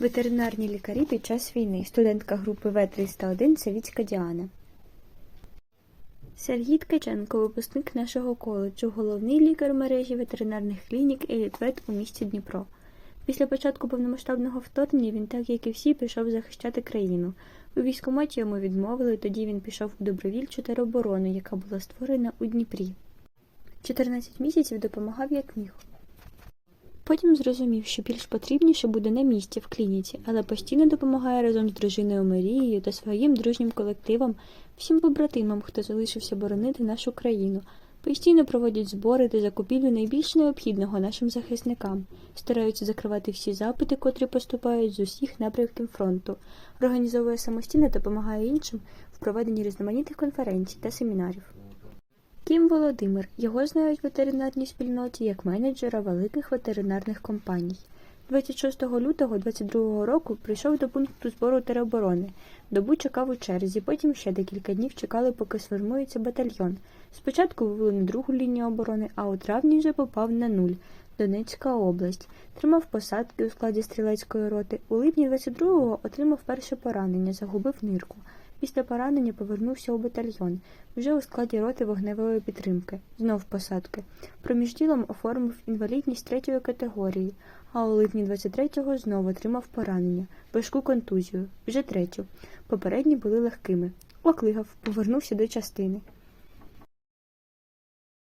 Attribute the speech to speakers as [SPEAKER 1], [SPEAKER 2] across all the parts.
[SPEAKER 1] Ветеринарні лікарі під час війни. Студентка групи В-301 Савіцька Діана. Сергій Ткаченко, випускник нашого коледжу, головний лікар мережі ветеринарних клінік «Елітвет» у місті Дніпро. Після початку повномасштабного вторгнення він, так як і всі, пішов захищати країну. У військкоматі йому відмовили, тоді він пішов у добровільчу тероборону, яка була створена у Дніпрі. 14 місяців допомагав як міг. Потім зрозумів, що більш потрібніше буде на місці в клініці, але постійно допомагає разом з дружиною Марією та своїм дружнім колективом, всім побратимам, хто залишився боронити нашу країну. Постійно проводять збори та закупівлю найбільш необхідного нашим захисникам, стараються закривати всі запити, котрі поступають з усіх напрямків фронту, організовує самостійно та допомагає іншим в проведенні різноманітних конференцій та семінарів. Кім Володимир. Його знають в ветеринарній спільноті як менеджера великих ветеринарних компаній. 26 лютого 22 року прийшов до пункту збору тероборони. Добу чекав у черзі, потім ще декілька днів чекали, поки сформується батальйон. Спочатку вивели на другу лінію оборони, а у травні вже попав на нуль. Донецька область. Тримав посадки у складі стрілецької роти. У липні 22-го отримав перше поранення, загубив нирку. Після поранення повернувся у батальйон, вже у складі роти вогневої підтримки, знов посадки. Проміж ділом оформив інвалідність третьої категорії, а у липні 23-го знову отримав поранення, важку контузію, вже третю. Попередні були легкими. Оклигав, повернувся до частини.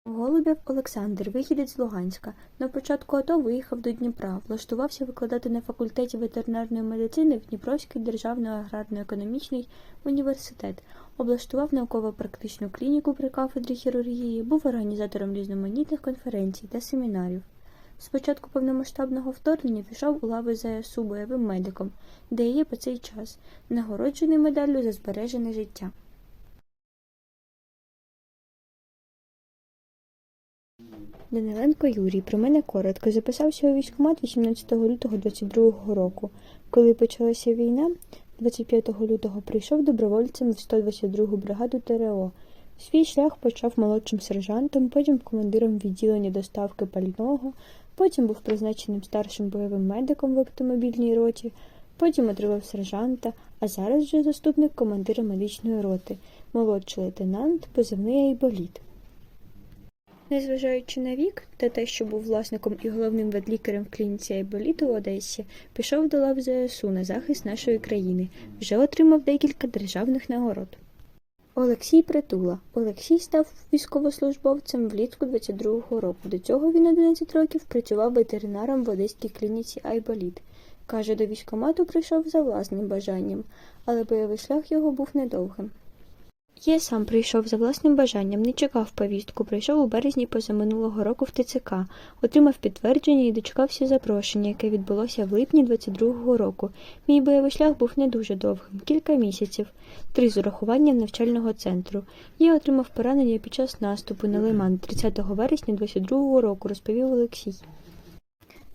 [SPEAKER 1] Голубєв Олександр, вихідець з Луганська. На початку АТО виїхав до Дніпра, влаштувався викладати на факультеті ветеринарної медицини в Дніпровський державний аграрно-економічний університет, облаштував науково-практичну клініку при кафедрі хірургії, був організатором різноманітних конференцій та семінарів. З початку повномасштабного вторгнення пішов у лави ЗСУ бойовим медиком, де є по цей час, нагороджений медаллю за збережене життя. Даниленко Юрій, про мене коротко, записався у військкомат 18 лютого 22 року. Коли почалася війна, 25 лютого прийшов добровольцем в 122-гу бригаду ТРО. Свій шлях почав молодшим сержантом, потім командиром відділення доставки пального, потім був призначеним старшим бойовим медиком в автомобільній роті, потім отримав сержанта, а зараз вже заступник командира медичної роти, молодший лейтенант, позивний Айболіт. Незважаючи на вік та те, що був власником і головним ведлікарем в клініці Айболіту в Одесі, пішов до лав ЗСУ на захист нашої країни, вже отримав декілька державних нагород. Олексій Притула. Олексій став військовослужбовцем влітку 22-го року. До цього він 11 років працював ветеринаром в одеській клініці Айболіт. Каже, до військкомату прийшов за власним бажанням, але бойовий шлях його був недовгим. Я сам прийшов за власним бажанням, не чекав повістку, прийшов у березні позаминулого року в ТЦК, отримав підтвердження і дочекався запрошення, яке відбулося в липні 22-го року. Мій бойовий шлях був не дуже довгим, кілька місяців, три з урахуванням навчального центру. Я отримав поранення під час наступу на Лиман 30 вересня 22-го року, розповів Олексій.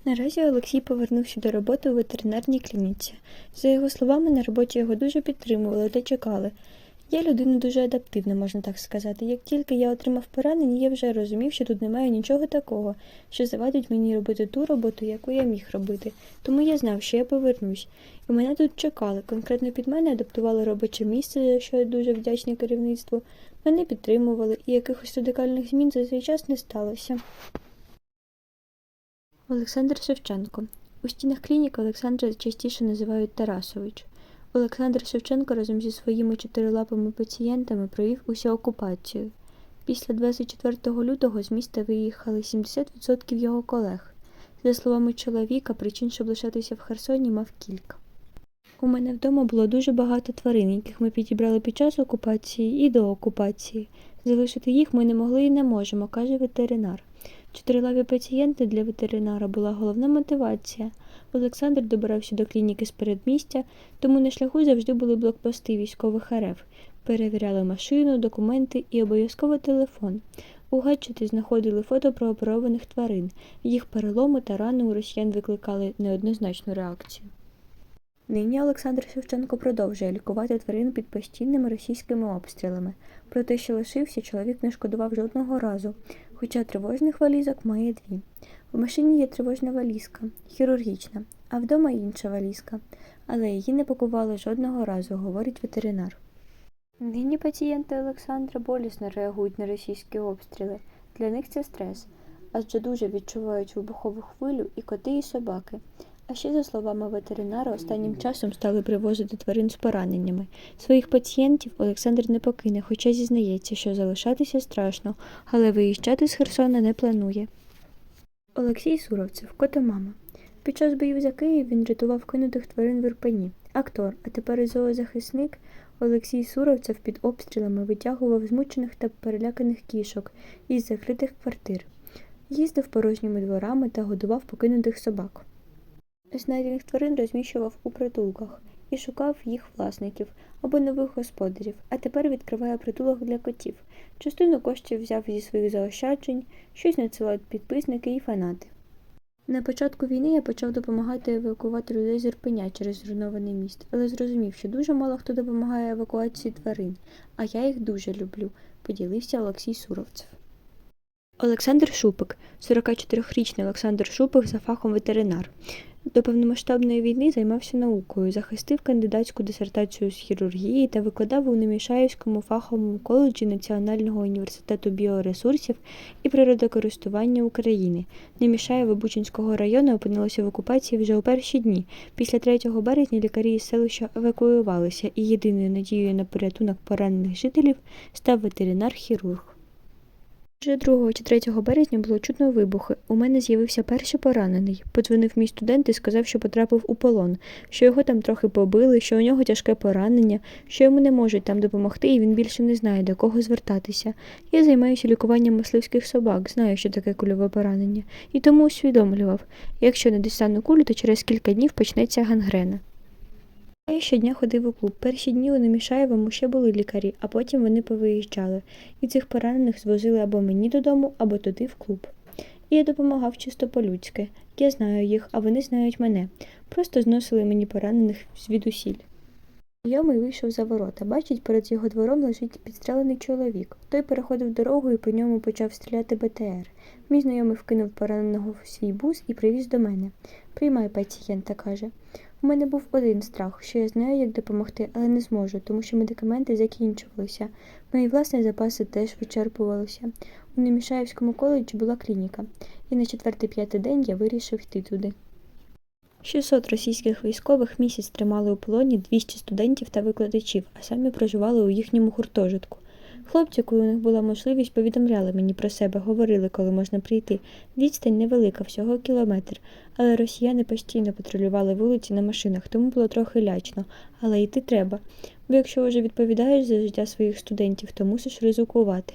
[SPEAKER 1] Наразі Олексій повернувся до роботи у ветеринарній клініці. За його словами, на роботі його дуже підтримували та чекали. Я людина дуже адаптивна, можна так сказати. Як тільки я отримав поранення, я вже розумів, що тут немає нічого такого, що завадить мені робити ту роботу, яку я міг робити. Тому я знав, що я повернусь. І мене тут чекали. Конкретно під мене адаптували робоче місце, за що я дуже вдячний керівництву. Мене підтримували, і якихось радикальних змін за цей час не сталося. Олександр Шевченко. У стінах клініки Олександра частіше називають Тарасович. Олександр Шевченко разом зі своїми чотирилапими пацієнтами провів усю окупацію. Після 24 лютого з міста виїхали 70% його колег. За словами чоловіка, причин, щоб лишатися в Херсоні, мав кілька. У мене вдома було дуже багато тварин, яких ми підібрали під час окупації і до окупації. Залишити їх ми не могли і не можемо, каже ветеринар. Чотирилаві пацієнти для ветеринара була головна мотивація. Олександр добирався до клініки з передмістя, тому на шляху завжди були блокпости військових РФ. Перевіряли машину, документи і обов'язково телефон. У гаджеті знаходили фото прооперованих тварин. Їх переломи та рани у росіян викликали неоднозначну реакцію. Нині Олександр Шевченко продовжує лікувати тварин під постійними російськими обстрілами. Про те, що лишився, чоловік не шкодував жодного разу. Хоча тривожних валізок має дві. В машині є тривожна валізка, хірургічна, а вдома інша валізка, але її не пакували жодного разу, говорить ветеринар. Нині пацієнти Олександра болісно реагують на російські обстріли. Для них це стрес, адже дуже відчувають вибухову хвилю і коти, і собаки. А ще, за словами ветеринара, останнім часом стали привозити тварин з пораненнями. Своїх пацієнтів Олександр не покине, хоча зізнається, що залишатися страшно, але виїжджати з Херсона не планує. Олексій Суровцев, котомама. Під час боїв за Київ він рятував кинутих тварин в Ірпені. Актор, а тепер і зоозахисник Олексій Суровцев під обстрілами витягував змучених та переляканих кішок із закритих квартир, їздив порожніми дворами та годував покинутих собак. Знайдених тварин розміщував у притулках і шукав їх власників або нових господарів, а тепер відкриває притулок для котів. Частину коштів взяв зі своїх заощаджень, щось надсилають підписники і фанати. На початку війни я почав допомагати евакувати людей з Ірпеня через зруйнований міст, але зрозумів, що дуже мало хто допомагає евакуації тварин, а я їх дуже люблю, поділився Олексій Суровцев. Олександр Шупик, 44-річний Олександр Шупик за фахом ветеринар. До повномасштабної війни займався наукою, захистив кандидатську дисертацію з хірургії та викладав у Немішаївському фаховому коледжі Національного університету біоресурсів і природокористування України. Немішаєво Бучинського району опинилося в окупації вже у перші дні. Після 3 березня лікарі із селища евакуювалися, і єдиною надією на порятунок поранених жителів став ветеринар-хірург. Вже 2 чи 3 березня було чутно вибухи. У мене з'явився перший поранений. Подзвонив мій студент і сказав, що потрапив у полон, що його там трохи побили, що у нього тяжке поранення, що йому не можуть там допомогти, і він більше не знає, до кого звертатися. Я займаюся лікуванням мисливських собак, знаю, що таке кульове поранення, і тому усвідомлював, якщо не дістану кулю, то через кілька днів почнеться гангрена. Я щодня ходив у клуб. Перші дні у Немішаєвому ще були лікарі, а потім вони повиїжджали, і цих поранених звозили або мені додому, або туди в клуб. І я допомагав чисто по-людськи. Я знаю їх, а вони знають мене. Просто зносили мені поранених звідусіль. Знайомий вийшов за ворота. Бачить, перед його двором лежить підстрелений чоловік. Той переходив дорогу і по ньому почав стріляти БТР. Мій знайомий вкинув пораненого в свій бус і привіз до мене. Приймай пацієнта, каже. У мене був один страх, що я знаю, як допомогти, але не зможу, тому що медикаменти закінчувалися. Мої власні запаси теж вичерпувалися. У Немішаївському коледжі була клініка, і на четвертий-п'ятий день я вирішив йти туди. 600 російських військових місяць тримали у полоні 200 студентів та викладачів, а самі проживали у їхньому гуртожитку. Хлопці, коли у них була можливість, повідомляли мені про себе, говорили, коли можна прийти. Відстань невелика, всього кілометр, але росіяни постійно патрулювали вулиці на машинах, тому було трохи лячно, але йти треба. Бо якщо вже відповідаєш за життя своїх студентів, то мусиш ризикувати.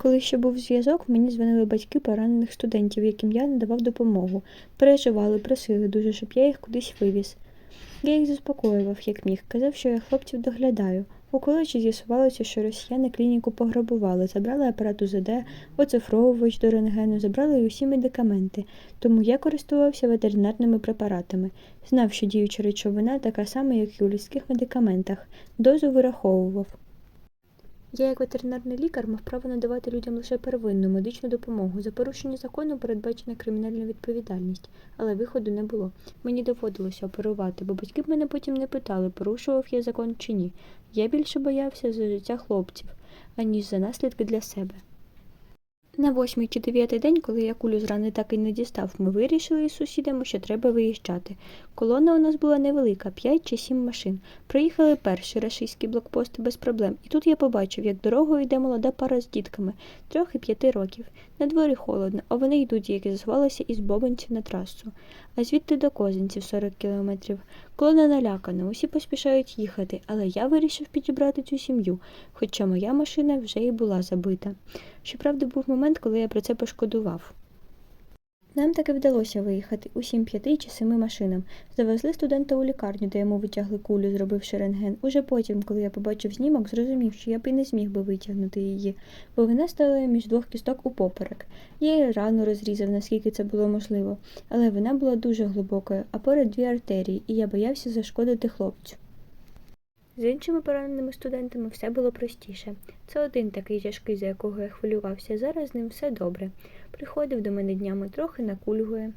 [SPEAKER 1] Коли ще був зв'язок, мені дзвонили батьки поранених студентів, яким я надавав допомогу. Переживали, просили дуже, щоб я їх кудись вивіз. Я їх заспокоював, як міг, казав, що я хлопців доглядаю. У коледжі з'ясувалося, що росіяни клініку пограбували, забрали апарат УЗД, оцифровувач до рентгену, забрали й усі медикаменти, тому я користувався ветеринарними препаратами. Знав, що діюча речовина така сама, як і у людських медикаментах, дозу вираховував. Я, як ветеринарний лікар, мав право надавати людям лише первинну медичну допомогу. За порушення закону передбачена кримінальна відповідальність, але виходу не було. Мені доводилося оперувати, бо батьки б мене потім не питали, порушував я закон чи ні. Я більше боявся за життя хлопців, аніж за наслідки для себе. На восьмий чи дев'ятий день, коли я кулю з рани так і не дістав, ми вирішили із сусідами, що треба виїжджати. Колона у нас була невелика, п'ять чи сім машин. Приїхали перший рашистський блокпост без проблем, і тут я побачив, як дорогою йде молода пара з дітками, трьох і п'яти років. На дворі холодно, а вони йдуть, як і зазивалися, із Бобанців на трасу. А звідти до Козинців 40 кілометрів. Колона налякана, усі поспішають їхати, але я вирішив підібрати цю сім'ю, хоча моя машина вже і була забита. Щоправда, був момент, коли я про це пошкодував. Нам таки вдалося виїхати усім п'яти чи семи машинам. Завезли студента у лікарню, де йому витягли кулю, зробивши рентген. Уже потім, коли я побачив знімок, зрозумів, що я б і не зміг би витягнути її, бо вона стала між двох кісток упоперек. Я її рану розрізав, наскільки це було можливо, але вона була дуже глибокою, а поряд дві артерії, і я боявся зашкодити хлопцю. З іншими пораненими студентами все було простіше. Це один такий тяжкий, за якого я хвилювався. Зараз з ним все добре. Приходив до мене днями, трохи накульгує.